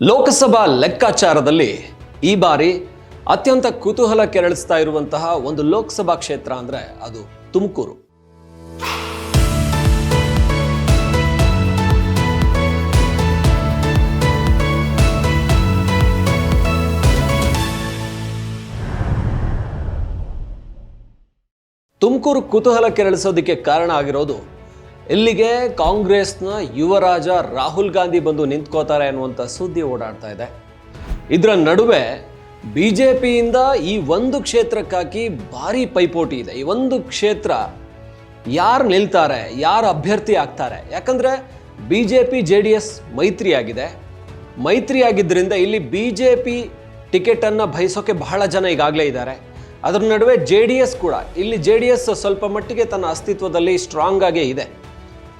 ಲೋಕಸಭಾ ಲೆಕ್ಕಾಚಾರದಲ್ಲಿ ಈ ಬಾರಿ ಅತ್ಯಂತ ಕುತೂಹಲ ಕೆರಳಿಸ್ತಾ ಇರುವಂತಹ ಒಂದು ಲೋಕಸಭಾ ಕ್ಷೇತ್ರ ಅಂದ್ರೆ ಅದು ತುಮಕೂರು. ತುಮಕೂರು ಕುತೂಹಲ ಕೆರಳಿಸೋದಕ್ಕೆ ಕಾರಣ ಆಗಿರೋದು ಇಲ್ಲಿಗೆ ಕಾಂಗ್ರೆಸ್ನ ಯುವರಾಜ ರಾಹುಲ್ ಗಾಂಧಿ ಬಂದು ನಿಂತ್ಕೋತಾರೆ ಅನ್ನುವಂಥ ಸುದ್ದಿ ಓಡಾಡ್ತಾ ಇದೆ. ಇದರ ನಡುವೆ ಬಿ ಜೆ ಪಿಯಿಂದ ಈ ಒಂದು ಕ್ಷೇತ್ರಕ್ಕಾಗಿ ಭಾರಿ ಪೈಪೋಟಿ ಇದೆ. ಈ ಒಂದು ಕ್ಷೇತ್ರ ಯಾರು ನಿಲ್ತಾರೆ, ಯಾರು ಅಭ್ಯರ್ಥಿ ಆಗ್ತಾರೆ? ಯಾಕಂದರೆ B J P J D S ಮೈತ್ರಿಯಾಗಿದೆ. ಮೈತ್ರಿಯಾಗಿದ್ದರಿಂದ ಇಲ್ಲಿ ಬಿ ಜೆ ಪಿ ಟಿಕೆಟನ್ನು ಬಯಸೋಕೆ ಬಹಳ ಜನ ಈಗಾಗಲೇ ಇದ್ದಾರೆ. ಅದರ ನಡುವೆ ಜೆ ಡಿ ಎಸ್ ಕೂಡ, ಇಲ್ಲಿ ಜೆ ಡಿ ಎಸ್ ಸ್ವಲ್ಪ ಮಟ್ಟಿಗೆ ತನ್ನ ಅಸ್ತಿತ್ವದಲ್ಲಿ ಸ್ಟ್ರಾಂಗ್ ಆಗೇ ಇದೆ.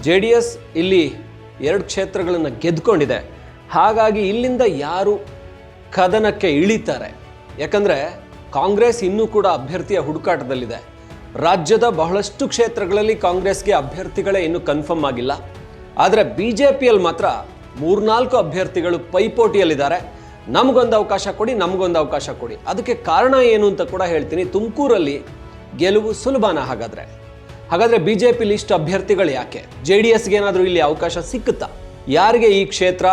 ಜೆ ಡಿ ಎಸ್ ಇಲ್ಲಿ ಎರಡು ಕ್ಷೇತ್ರಗಳನ್ನು ಗೆದ್ಕೊಂಡಿದೆ. ಹಾಗಾಗಿ ಇಲ್ಲಿಂದ ಯಾರು ಕದನಕ್ಕೆ ಇಳಿತಾರೆ? ಯಾಕಂದರೆ ಕಾಂಗ್ರೆಸ್ ಇನ್ನೂ ಕೂಡ ಅಭ್ಯರ್ಥಿಯ ಹುಡುಕಾಟದಲ್ಲಿದೆ. ರಾಜ್ಯದ ಬಹಳಷ್ಟು ಕ್ಷೇತ್ರಗಳಲ್ಲಿ ಕಾಂಗ್ರೆಸ್ಗೆ ಅಭ್ಯರ್ಥಿಗಳೇ ಇನ್ನೂ ಕನ್ಫರ್ಮ್ ಆಗಿಲ್ಲ. ಆದರೆ ಬಿ ಜೆ ಪಿಯಲ್ಲಿ ಮಾತ್ರ ಮೂರ್ನಾಲ್ಕು ಅಭ್ಯರ್ಥಿಗಳು ಪೈಪೋಟಿಯಲ್ಲಿದ್ದಾರೆ. ನಮಗೊಂದು ಅವಕಾಶ ಕೊಡಿ, ನಮಗೊಂದು ಅವಕಾಶ ಕೊಡಿ. ಅದಕ್ಕೆ ಕಾರಣ ಏನು ಅಂತ ಕೂಡ ಹೇಳ್ತೀನಿ. ತುಮಕೂರಲ್ಲಿ ಗೆಲುವು ಸುಲಭನ ಹಾಗಾದರೆ? ಹಾಗಾದರೆ ಬಿ ಜೆ ಪಿ ಲಿಸ್ಟ್ ಅಭ್ಯರ್ಥಿಗಳು ಯಾಕೆ? ಜೆ ಡಿ ಎಸ್ಗೆ ಏನಾದರೂ ಇಲ್ಲಿ ಅವಕಾಶ ಸಿಕ್ಕುತ್ತಾ? ಯಾರಿಗೆ ಈ ಕ್ಷೇತ್ರ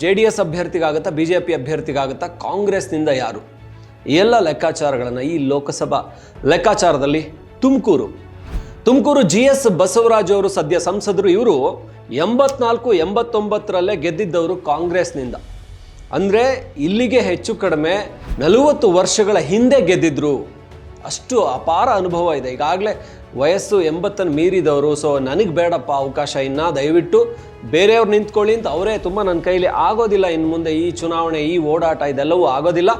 ಜೆ ಡಿ ಎಸ್ ಅಭ್ಯರ್ಥಿಗಾಗುತ್ತಾ ಬಿ ಜೆ ಪಿ ಅಭ್ಯರ್ಥಿಗಾಗುತ್ತಾ, ಕಾಂಗ್ರೆಸ್ನಿಂದ ಯಾರು? ಎಲ್ಲ ಲೆಕ್ಕಾಚಾರಗಳನ್ನು ಈ ಲೋಕಸಭಾ ಲೆಕ್ಕಾಚಾರದಲ್ಲಿ ತುಮಕೂರು. ತುಮಕೂರು ಜಿ ಎಸ್ ಬಸವರಾಜ್ ಅವರು ಸದ್ಯ ಸಂಸದರು ಇವರು ಎಂಬತ್ನಾಲ್ಕು, ಎಂಬತ್ತೊಂಬತ್ತರಲ್ಲೇ ಗೆದ್ದಿದ್ದವರು ಕಾಂಗ್ರೆಸ್ನಿಂದ. ಅಂದರೆ ಇಲ್ಲಿಗೆ ಹೆಚ್ಚು ಕಡಿಮೆ ನಲವತ್ತು ವರ್ಷಗಳ ಹಿಂದೆ ಗೆದ್ದಿದ್ರು. ಅಷ್ಟು ಅಪಾರ ಅನುಭವ ಇದೆ. ಈಗಾಗಲೇ ವಯಸ್ಸು ಎಂಬತ್ತನ್ನು ಮೀರಿದವರು ಸೊ ನನಗೆ ಬೇಡಪ್ಪ ಅವಕಾಶ ಇನ್ನು, ದಯವಿಟ್ಟು ಬೇರೆಯವ್ರು ನಿಂತ್ಕೊಳ್ಳಿ ಅಂತ ಅವರೇ ತುಂಬ ನನ್ನ ಕೈಲಿ ಆಗೋದಿಲ್ಲ. ಇನ್ನು ಮುಂದೆ ಈ ಚುನಾವಣೆ, ಈ ಓಡಾಟ ಇದೆಲ್ಲವೂ ಆಗೋದಿಲ್ಲ.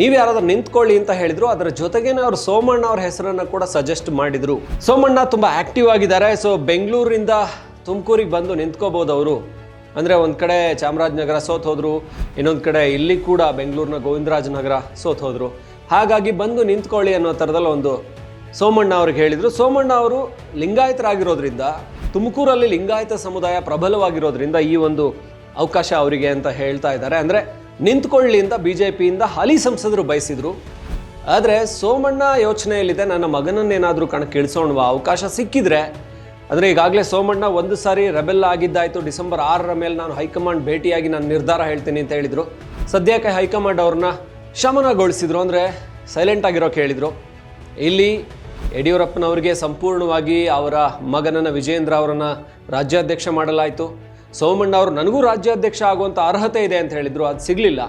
ನೀವು ಯಾರಾದರೂ ನಿಂತ್ಕೊಳ್ಳಿ ಅಂತ ಹೇಳಿದ್ರು, ಅದರ ಜೊತೆಗೇನೆ ಅವರು ಸೋಮಣ್ಣ ಅವ್ರ ಹೆಸರನ್ನು ಕೂಡ ಸಜೆಸ್ಟ್ ಮಾಡಿದರು. ಸೋಮಣ್ಣ ತುಂಬ ಆ್ಯಕ್ಟಿವ್ ಆಗಿದ್ದಾರೆ ಸೊ ಬೆಂಗಳೂರಿಂದ ತುಮಕೂರಿಗೆ ಬಂದು ನಿಂತ್ಕೋಬೋದು ಅವರು. ಅಂದರೆ ಒಂದು ಕಡೆ ಚಾಮರಾಜನಗರ ಸೋತ್ ಹೋದರು, ಇನ್ನೊಂದು ಕಡೆ ಇಲ್ಲಿ ಕೂಡ ಬೆಂಗಳೂರಿನ ಗೋವಿಂದರಾಜನಗರ ಸೋತ್ ಹೋದರು. ಹಾಗಾಗಿ ಬಂದು ನಿಂತ್ಕೊಳ್ಳಿ ಅನ್ನೋ ಥರದಲ್ಲಿ ಒಂದು ಸೋಮಣ್ಣ ಅವ್ರಿಗೆ ಹೇಳಿದರು. ಸೋಮಣ್ಣ ಅವರು ಲಿಂಗಾಯತರಾಗಿರೋದ್ರಿಂದ, ತುಮಕೂರಲ್ಲಿ ಲಿಂಗಾಯತ ಸಮುದಾಯ ಪ್ರಬಲವಾಗಿರೋದ್ರಿಂದ ಈ ಒಂದು ಅವಕಾಶ ಅವರಿಗೆ ಅಂತ ಹೇಳ್ತಾ ಇದ್ದಾರೆ. ಅಂದರೆ ನಿಂತ್ಕೊಳ್ಳಿ ಅಂತ ಬಿ ಜೆ ಪಿಯಿಂದ ಹಾಲಿ ಸಂಸದರು ಬಯಸಿದ್ರು. ಆದರೆ ಸೋಮಣ್ಣ ಯೋಚನೆಯಲ್ಲಿದೆ, ನನ್ನ ಮಗನನ್ನೇನಾದರೂ ಕಣಕ್ಕೆ ಇಳಿಸೋಣವಾ ಅವಕಾಶ ಸಿಕ್ಕಿದ್ರೆ ಅಂದರೆ ಈಗಾಗಲೇ ಸೋಮಣ್ಣ ಒಂದು ಸಾರಿ ರೆಬೆಲ್ ಆಗಿದ್ದಾಯಿತು. ಡಿಸೆಂಬರ್ ಆರರ ಮೇಲೆ ನಾನು ಹೈಕಮಾಂಡ್ ಭೇಟಿಯಾಗಿ ನಾನು ನಿರ್ಧಾರ ಹೇಳ್ತೀನಿ ಅಂತ ಹೇಳಿದರು. ಸದ್ಯಕ್ಕೆ ಹೈಕಮಾಂಡ್ ಅವ್ರನ್ನ ಶಮನಗೊಳಿಸಿದ್ರು. ಅಂದರೆ ಸೈಲೆಂಟ್ ಆಗಿರೋಕೆ ಹೇಳಿದರು. ಇಲ್ಲಿ ಯಡಿಯೂರಪ್ಪನವರಿಗೆ ಸಂಪೂರ್ಣವಾಗಿ ಅವರ ಮಗನನ್ನು ವಿಜೇಂದ್ರ ಅವರನ್ನು ರಾಜ್ಯಾಧ್ಯಕ್ಷ ಮಾಡಲಾಯಿತು. ಸೋಮಣ್ಣ ಅವರು, ನನಗೂ ರಾಜ್ಯಾಧ್ಯಕ್ಷ ಆಗುವಂಥ ಅರ್ಹತೆ ಇದೆ ಅಂತ ಹೇಳಿದರು. ಅದು ಸಿಗಲಿಲ್ಲ.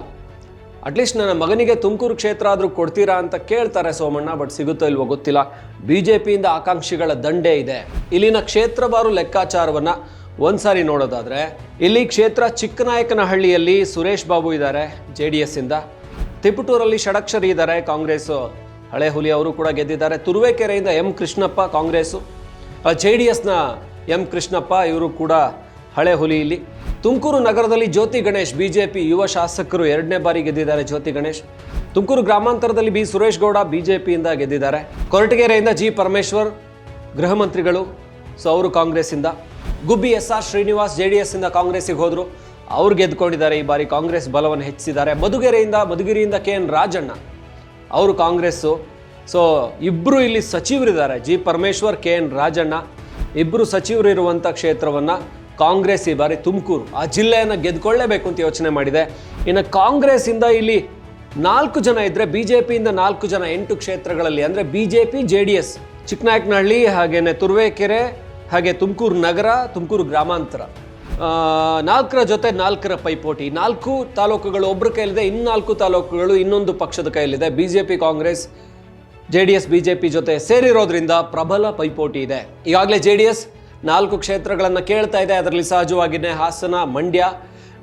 ಅಟ್ಲೀಸ್ಟ್ ನನ್ನ ಮಗನಿಗೆ ತುಮಕೂರು ಕ್ಷೇತ್ರ ಆದರೂ ಕೊಡ್ತೀರಾ ಅಂತ ಕೇಳ್ತಾರೆ ಸೋಮಣ್ಣ, ಬಟ್ ಸಿಗುತ್ತೋ ಇಲ್ವೋ ಗೊತ್ತಿಲ್ಲ. ಬಿ ಜೆ ಪಿಯಿಂದ ಆಕಾಂಕ್ಷಿಗಳ ದಂಡೆ ಇದೆ. ಇಲ್ಲಿನ ಕ್ಷೇತ್ರವಾರು ಲೆಕ್ಕಾಚಾರವನ್ನು ಒಂದ್ಸಾರಿ ನೋಡೋದಾದರೆ, ಇಲ್ಲಿ ಕ್ಷೇತ್ರ ಚಿಕ್ಕನಾಯಕನಹಳ್ಳಿಯಲ್ಲಿ ಸುರೇಶ್ ಬಾಬು ಇದ್ದಾರೆ ಜೆ ಡಿ ಎಸ್ಸಿಂದ ತಿಪಟೂರಲ್ಲಿ ಷಡಕ್ಷರಿ ಇದ್ದಾರೆ ಕಾಂಗ್ರೆಸ್ ಹಳೆ ಹುಲಿ ಅವರು ಕೂಡ ಗೆದ್ದಿದ್ದಾರೆ. ತುರುವೇಕೆರೆಯಿಂದ M Krishnappa Congress. J D ಎಸ್ನ ಎಂ ಕೃಷ್ಣಪ್ಪ ಇವರು ಕೂಡ ಹಳೆ ಹುಲಿ ಇಲ್ಲಿ. ತುಮಕೂರು ನಗರದಲ್ಲಿ ಜ್ಯೋತಿ ಗಣೇಶ್ ಬಿಜೆಪಿ ಯುವ ಶಾಸಕರು ಎರಡನೇ ಬಾರಿ ಗೆದ್ದಿದ್ದಾರೆ ಜ್ಯೋತಿ ಗಣೇಶ್. ತುಮಕೂರು ಗ್ರಾಮಾಂತರದಲ್ಲಿ ಬಿ ಸುರೇಶ್ ಗೌಡ ಬಿಜೆಪಿಯಿಂದ ಗೆದ್ದಿದ್ದಾರೆ. ಕೊರಟಗೆರೆಯಿಂದ ಜಿ ಪರಮೇಶ್ವರ್ ಗೃಹ ಮಂತ್ರಿಗಳು, ಸೊ ಅವರು ಕಾಂಗ್ರೆಸ್ಸಿಂದ. Gubbi S R Srinivas J D S ಇಂದ ಕಾಂಗ್ರೆಸ್ಸಿಗೆ ಹೋದರು. ಅವ್ರು ಗೆದ್ಕೊಂಡಿದ್ದಾರೆ ಈ ಬಾರಿ ಕಾಂಗ್ರೆಸ್ ಬಲವನ್ನು ಹೆಚ್ಚಿಸಿದ್ದಾರೆ. ಮಧುಗೆರೆಯಿಂದ, ಮಧುಗಿರಿಯಿಂದ ಕೆ ಎನ್ ರಾಜಣ್ಣ. ಅವರು ಕಾಂಗ್ರೆಸ್ಸು. ಸೊ ಇಬ್ಬರು ಇಲ್ಲಿ ಸಚಿವರಿದ್ದಾರೆ. G Parameshwar, K N Rajanna. ಇಬ್ಬರು ಸಚಿವರು ಇರುವಂಥ ಕ್ಷೇತ್ರವನ್ನು ಕಾಂಗ್ರೆಸ್ ಈ ಬಾರಿ ತುಮಕೂರು, ಆ ಜಿಲ್ಲೆಯನ್ನು ಗೆದ್ಕೊಳ್ಳೇಬೇಕು ಅಂತ ಯೋಚನೆ ಮಾಡಿದೆ. ಇನ್ನು ಕಾಂಗ್ರೆಸ್ಸಿಂದ ಇಲ್ಲಿ ನಾಲ್ಕು ಜನ ಇದ್ದರೆ ಬಿ ಜೆ ಪಿಯಿಂದ ನಾಲ್ಕು ಜನ ಎಂಟು ಕ್ಷೇತ್ರಗಳಲ್ಲಿ, ಅಂದರೆ B J P J D S, Chikkanayakanahalli, ಹಾಗೇನೆ ತುರುವೇಕೆರೆ, ಹಾಗೆ ತುಮಕೂರು ನಗರ, ತುಮಕೂರು ಗ್ರಾಮಾಂತರ. ನಾಲ್ಕರ ಜೊತೆ ನಾಲ್ಕರ ಪೈಪೋಟಿ. ನಾಲ್ಕು ತಾಲೂಕುಗಳು ಒಬ್ಬರ ಕೈಲಿದೆ ಇನ್ನಾಲ್ಕು ತಾಲೂಕುಗಳು, ಇನ್ನೊಂದು ಪಕ್ಷದ ಕೈಲಿದೆ B J P Congress J D S B J P ಜೊತೆ ಸೇರಿರೋದ್ರಿಂದ ಪ್ರಬಲ ಪೈಪೋಟಿ ಇದೆ. ಈಗಾಗಲೇ ಜೆ ಡಿ ಎಸ್ ನಾಲ್ಕು ಕ್ಷೇತ್ರಗಳನ್ನು ಕೇಳ್ತಾ ಇದೆ. ಅದರಲ್ಲಿ ಸಹಜವಾಗಿನೇ ಹಾಸನ, ಮಂಡ್ಯ,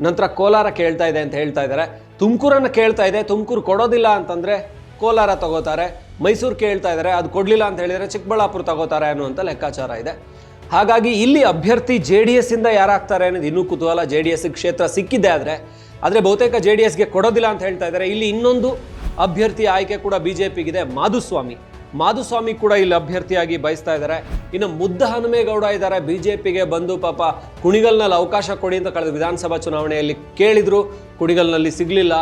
ನಂತರ ಕೋಲಾರ ಕೇಳ್ತಾ ಇದೆ ಅಂತ ಹೇಳ್ತಾ ಇದ್ದಾರೆ. ತುಮಕೂರನ್ನು ಕೇಳ್ತಾ ಇದೆ. ತುಮಕೂರು ಕೊಡೋದಿಲ್ಲ ಅಂತಂದರೆ ಕೋಲಾರ ತಗೋತಾರೆ. ಮೈಸೂರು ಕೇಳ್ತಾ ಇದ್ದಾರೆ. ಅದು ಕೊಡಲಿಲ್ಲ ಅಂತ ಹೇಳಿದರೆ ಚಿಕ್ಕಬಳ್ಳಾಪುರ ತಗೋತಾರೆ ಅನ್ನುವಂಥ ಲೆಕ್ಕಾಚಾರ ಇದೆ. ಹಾಗಾಗಿ ಇಲ್ಲಿ ಅಭ್ಯರ್ಥಿ ಜೆ ಡಿ ಎಸ್ ಇಂದ ಯಾರಾಗ್ತಾರೆ ಅನ್ನೋದು ಇನ್ನೂ ಕುತೂಹಲ. ಜೆ ಡಿ ಎಸ್ ಕ್ಷೇತ್ರ ಸಿಕ್ಕಿದೆ ಆದರೆ ಆದರೆ ಬಹುತೇಕ ಜೆ ಡಿ ಎಸ್ಗೆ ಕೊಡೋದಿಲ್ಲ ಅಂತ ಹೇಳ್ತಾ ಇದ್ದಾರೆ. ಇಲ್ಲಿ ಇನ್ನೊಂದು ಅಭ್ಯರ್ಥಿ ಆಯ್ಕೆ ಕೂಡ ಬಿ ಜೆ ಪಿಗಿದೆ ಮಾಧುಸ್ವಾಮಿ. ಮಾಧುಸ್ವಾಮಿ ಕೂಡ ಇಲ್ಲಿ ಅಭ್ಯರ್ಥಿಯಾಗಿ ಬಯಸ್ತಾ ಇದ್ದಾರೆ. ಇನ್ನು ಮುದ್ದ ಹನುಮೇಗೌಡ ಇದ್ದಾರೆ. ಪಿಗೆ ಬಂದು ಪಾಪ ಕುಣಿಗಲ್ನಲ್ಲಿ ಅವಕಾಶ ಕೊಡಿ ಅಂತ ಕಳೆದ ವಿಧಾನಸಭಾ ಚುನಾವಣೆಯಲ್ಲಿ ಕೇಳಿದ್ರು. ಕುಣಿಗಲ್ನಲ್ಲಿ ಸಿಗಲಿಲ್ಲ.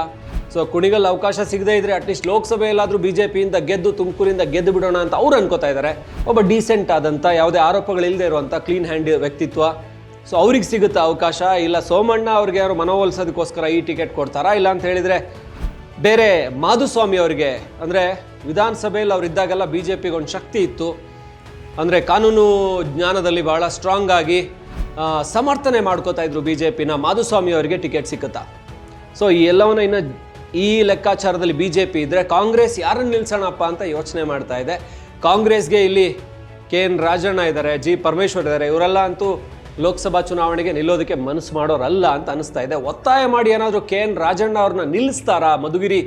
ಸೊ ಕುಣಿಗಲ್ ಅವಕಾಶ ಸಿಗದೇ ಇದ್ರೆ ಅಟ್ಲೀಸ್ಟ್ ಲೋಕಸಭೆಯಲ್ಲಾದರೂ ಬಿ ಜೆ ಪಿಯಿಂದ ಗೆದ್ದು ತುಮಕೂರಿಂದ ಗೆದ್ದು ಬಿಡೋಣ ಅಂತ ಅವ್ರು ಅನ್ಕೋತಾ ಇದ್ದಾರೆ ಒಬ್ಬ ಡೀಸೆಂಟ್ ಆದಂಥ ಯಾವುದೇ ಆರೋಪಗಳಿಲ್ಲದೆ ಇರುವಂಥ ಕ್ಲೀನ್ ಹ್ಯಾಂಡ್ ವ್ಯಕ್ತಿತ್ವ. ಸೊ ಅವ್ರಿಗೆ ಸಿಗುತ್ತಾ ಅವಕಾಶ? ಇಲ್ಲ ಸೋಮಣ್ಣ ಅವ್ರಿಗೆ ಯಾರು ಮನವೊಲಿಸೋದಕ್ಕೋಸ್ಕರ ಈ ಟಿಕೆಟ್ ಕೊಡ್ತಾರಾ? ಇಲ್ಲ ಅಂತ ಹೇಳಿದರೆ ಬೇರೆ ಮಾಧುಸ್ವಾಮಿ ಅವರಿಗೆ, ಅಂದರೆ ವಿಧಾನಸಭೆಯಲ್ಲಿ ಅವರಿದ್ದಾಗೆಲ್ಲ ಬಿ ಜೆ ಪಿಗೆ ಒಂದು ಶಕ್ತಿ ಇತ್ತು. ಅಂದರೆ ಕಾನೂನು ಜ್ಞಾನದಲ್ಲಿ ಬಹಳ ಸ್ಟ್ರಾಂಗ್ ಆಗಿ ಸಮರ್ಥನೆ ಮಾಡ್ಕೋತಾ ಇದ್ರು ಬಿ ಜೆ ಪಿನ ಮಾಧುಸ್ವಾಮಿ ಅವರಿಗೆ ಟಿಕೆಟ್ ಸಿಕ್ಕುತ್ತಾ. ಸೊ ಈ ಎಲ್ಲವನ್ನು ಇನ್ನು ಈ ಲೆಕ್ಕಾಚಾರದಲ್ಲಿ ಬಿ ಜೆ ಪಿ ಇದ್ದರೆ ಕಾಂಗ್ರೆಸ್ ಯಾರನ್ನು ನಿಲ್ಸೋಣಪ್ಪ ಅಂತ ಯೋಚನೆ ಮಾಡ್ತಾ ಇದೆ. ಕಾಂಗ್ರೆಸ್ಗೆ ಇಲ್ಲಿ ಕೆ ಎನ್ ರಾಜಣ್ಣ ಇದ್ದಾರೆ, ಜಿ. ಪರಮೇಶ್ವರ್ ಇದ್ದಾರೆ. ಇವರೆಲ್ಲ ಅಂತೂ ಲೋಕಸಭಾ ಚುನಾವಣೆಗೆ ನಿಲ್ಲೋದಕ್ಕೆ ಮನಸ್ಸು ಮಾಡೋರಲ್ಲ ಅಂತ ಅನಿಸ್ತಾ ಇದೆ. ಒತ್ತಾಯ ಮಾಡಿ ಏನಾದರೂ ಕೆ ಎನ್ ರಾಜಣ್ಣ ಅವ್ರನ್ನ ನಿಲ್ಲಿಸ್ತಾರಾ? ಮಧುಗಿರಿ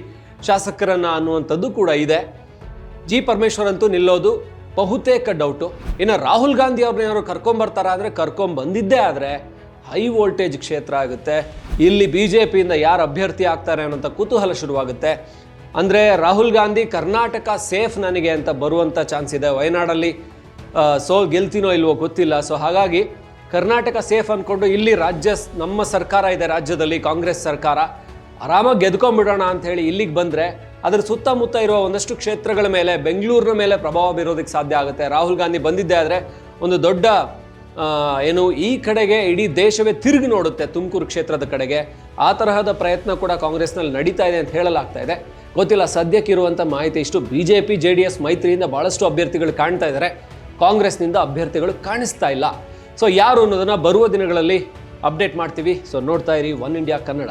ಶಾಸಕರನ್ನ ಅನ್ನುವಂಥದ್ದು ಕೂಡ ಇದೆ. ಜಿ. ಪರಮೇಶ್ವರ್ ಅಂತೂ ನಿಲ್ಲೋದು ಬಹುತೇಕ ಡೌಟು ಇನ್ನು ರಾಹುಲ್ ಗಾಂಧಿ ಅವ್ರನ್ನ ಏನಾದ್ರು ಕರ್ಕೊಂಬರ್ತಾರ ಅಂದರೆ ಕರ್ಕೊಂಬಂದಿದ್ದೇ ಆದರೆ ಹೈ ವೋಲ್ಟೇಜ್ ಕ್ಷೇತ್ರ ಆಗುತ್ತೆ. ಇಲ್ಲಿ ಬಿ ಜೆ ಪಿಯಿಂದ ಯಾರು ಅಭ್ಯರ್ಥಿ ಆಗ್ತಾರೆ ಅನ್ನೋಂಥ ಕುತೂಹಲ ಶುರುವಾಗುತ್ತೆ. ಅಂದರೆ ರಾಹುಲ್ ಗಾಂಧಿ ಕರ್ನಾಟಕ ಸೇಫ್ ನನಗೆ ಅಂತ ಬರುವಂಥ ಚಾನ್ಸ್ ಇದೆ ವಯನಾಡಲ್ಲಿ. ಸೋ ಗೆಲ್ತೀನೋ ಇಲ್ವೋ ಗೊತ್ತಿಲ್ಲ. ಸೊ ಹಾಗಾಗಿ ಕರ್ನಾಟಕ ಸೇಫ್ ಅಂದ್ಕೊಂಡು ಇಲ್ಲಿ ರಾಜ್ಯ ನಮ್ಮ ಸರ್ಕಾರ ಇದೆ ರಾಜ್ಯದಲ್ಲಿ, ಕಾಂಗ್ರೆಸ್ ಸರ್ಕಾರ. ಆರಾಮಾಗಿ ಅಂತ ಹೇಳಿ ಇಲ್ಲಿಗೆ ಬಂದರೆ ಅದರ ಸುತ್ತಮುತ್ತ ಇರುವ ಒಂದಷ್ಟು ಕ್ಷೇತ್ರಗಳ ಮೇಲೆ, ಬೆಂಗಳೂರಿನ ಮೇಲೆ ಪ್ರಭಾವ ಬೀರೋದಕ್ಕೆ ಸಾಧ್ಯ ಆಗುತ್ತೆ. ರಾಹುಲ್ ಗಾಂಧಿ ಬಂದಿದ್ದೆ ಆದರೆ ಒಂದು ದೊಡ್ಡ ಏನು ಈ ಕಡೆಗೆ ಇಡೀ ದೇಶವೇ ತಿರುಗಿ ನೋಡುತ್ತೆ ತುಮಕೂರು ಕ್ಷೇತ್ರದ ಕಡೆಗೆ. ಆ ತರಹದ ಪ್ರಯತ್ನ ಕೂಡ ಕಾಂಗ್ರೆಸ್ನಲ್ಲಿ ನಡೀತಾ ಇದೆ ಅಂತ ಹೇಳಲಾಗ್ತಾ ಇದೆ. ಗೊತ್ತಿಲ್ಲ ಸದ್ಯಕ್ಕಿರುವಂಥ ಮಾಹಿತಿ ಇಷ್ಟು. B J P J D S ಮೈತ್ರಿಯಿಂದ ಭಾಳಷ್ಟು ಅಭ್ಯರ್ಥಿಗಳು ಕಾಣ್ತಾ ಇದ್ದಾರೆ. ಕಾಂಗ್ರೆಸ್ನಿಂದ ಅಭ್ಯರ್ಥಿಗಳು ಕಾಣಿಸ್ತಾ ಇಲ್ಲ. ಸೊ, ಯಾರು ಅನ್ನೋದನ್ನು ಬರುವ ದಿನಗಳಲ್ಲಿ ಅಪ್ಡೇಟ್ ಮಾಡ್ತೀವಿ. ಸೊ, ನೋಡ್ತಾ ಇರಿ, ಒನ್ ಇಂಡಿಯಾ ಕನ್ನಡ.